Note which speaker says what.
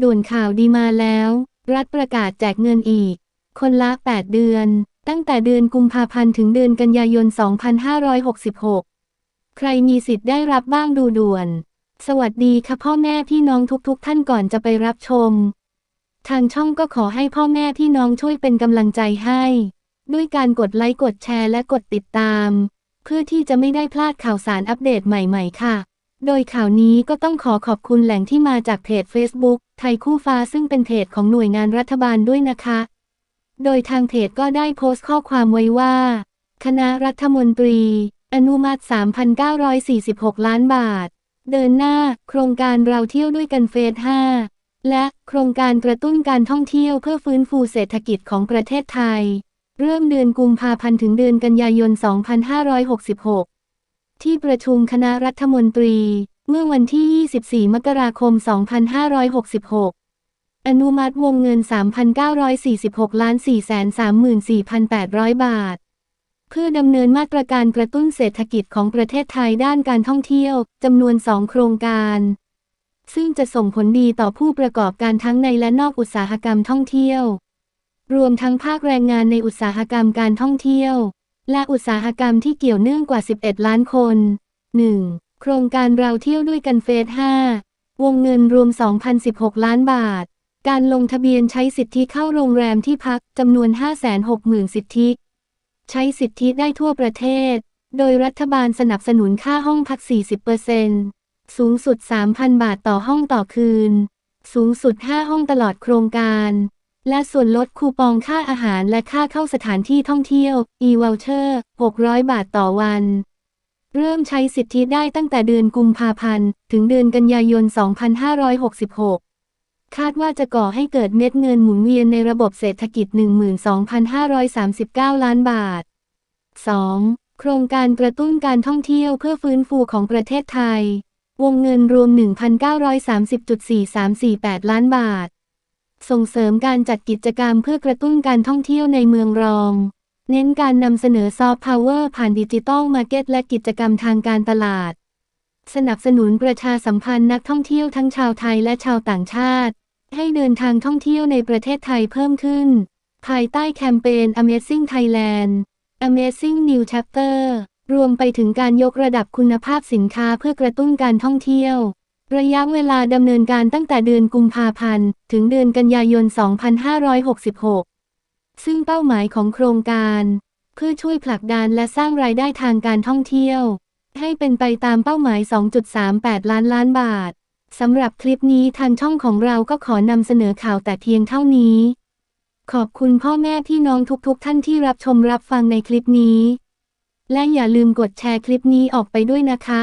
Speaker 1: ด่วนข่าวดีมาแล้ว รัฐประกาศแจกเงินอีก คนละ 8 เดือน ตั้งแต่เดือนกุมภาพันธ์ถึงเดือนกันยายน 2566 ใครมีสิทธิ์ได้รับบ้างดูด่วน สวัสดีค่ะพ่อแม่พี่น้องทุกๆท่านก่อนจะไปรับชม ทางช่องก็ขอให้พ่อแม่พี่น้องช่วยเป็นกำลังใจให้ ด้วยการกดไลค์กดแชร์และกดติดตาม เพื่อที่จะไม่ได้พลาดข่าวสารอัปเดตใหม่ ๆ ค่ะ โดยข่าวนี้ก็ต้องขอขอบคุณแหล่งที่มาจากเพจ Facebook ไทยคู่ฟ้าซึ่งเป็นเพจของหน่วยงานรัฐบาลด้วยนะคะ โดยทางเพจก็ได้โพสต์ข้อความไว้ว่า คณะรัฐมนตรี อนุมัติ 3,946 ล้านบาท เดินหน้า โครงการเราเที่ยวด้วยกันเฟส 5 และโครงการกระตุ้นการท่องเที่ยวเพื่อฟื้นฟูเศรษฐกิจของประเทศไทย เริ่มเดือนกุมภาพันธ์ถึงเดือนกันยายน 2566 ที่ประชุมคณะรัฐมนตรี เมื่อวันที่ 24 มกราคม 2566อนุมัติวงเงิน 3,946ล้าน434,800 บาท เพื่อดำเนินมาตรการกระตุ้นเศรษฐกิจของประเทศไทยด้านการท่องเที่ยวจำนวน 2 โครงการ ซึ่งจะส่งผลดีต่อผู้ประกอบการทั้งในและนอกอุตสาหกรรมท่องเที่ยว รวมทั้งภาคแรงงานในอุตสาหกรรมการท่องเที่ยว และอุตสาหกรรมที่เกี่ยวเนื่องกว่า 11 ล้านคน 1. โครงการเราเที่ยวด้วยกันเฟส 5 วงเงินรวม 2,016 ล้านบาท การลงทะเบียนใช้สิทธิเข้าโรงแรมที่พักจำนวน 560,000 สิทธิ ใช้สิทธิได้ทั่วประเทศ โดยรัฐบาลสนับสนุนค่าห้องพัก 40%สูงสุด 3,000 บาทต่อห้องต่อคืน สูงสุด 5 ห้องตลอดโครงการ และส่วนลดคูปองค่าอาหารและค่าเข้าสถานที่ท่องเที่ยว e-voucher 600 บาทต่อวัน เริ่มใช้สิทธิได้ตั้งแต่เดือนกุมภาพันธ์ ถึงเดือนกันยายน 2566 คาดว่าจะก่อให้เกิดเม็ดเงินหมุนเวียนในระบบเศรษฐกิจ 12,539 ล้านบาท 2. โครงการกระตุ้นการท่องเที่ยวเพื่อฟื้นฟูของประเทศไทย วงเงินรวม 1,930.4348 ล้านบาท ส่งเสริมการจัดกิจกรรมเพื่อกระตุ้นการท่องเที่ยวในเมืองรอง เน้นการนำเสนอซอฟต์พาวเวอร์ผ่านดิจิตอลมาร์เก็ตและกิจกรรมทางการตลาด สนับสนุนประชาสัมพันธ์นักท่องเที่ยวทั้งชาวไทยและชาวต่างชาติ ให้เดินทางท่องเที่ยวในประเทศไทยเพิ่มขึ้น ภายใต้แคมเปญ Amazing Thailand Amazing New Chapter รวมไปถึงการยกระดับคุณภาพสินค้าเพื่อกระตุ้นการท่องเที่ยว ระยะเวลาดำเนินการตั้งแต่เดือนกุมภาพันธ์ ถึงเดือนกันยายน 2566 ซึ่งเป้าหมายของโครงการ เพื่อช่วยผลักดันและสร้างรายได้ทางการท่องเที่ยว ให้เป็นไปตามเป้าหมาย 2.38 ล้านล้านบาทสำหรับคลิปนี้ทางช่องของเราก็ขอนำเสนอข่าวแต่เพียงเท่านี้ ขอบคุณพ่อแม่พี่น้องทุกๆ ท่านที่รับชมรับฟังในคลิปนี้ และอย่าลืมกดแชร์คลิปนี้ออกไปด้วยนะคะ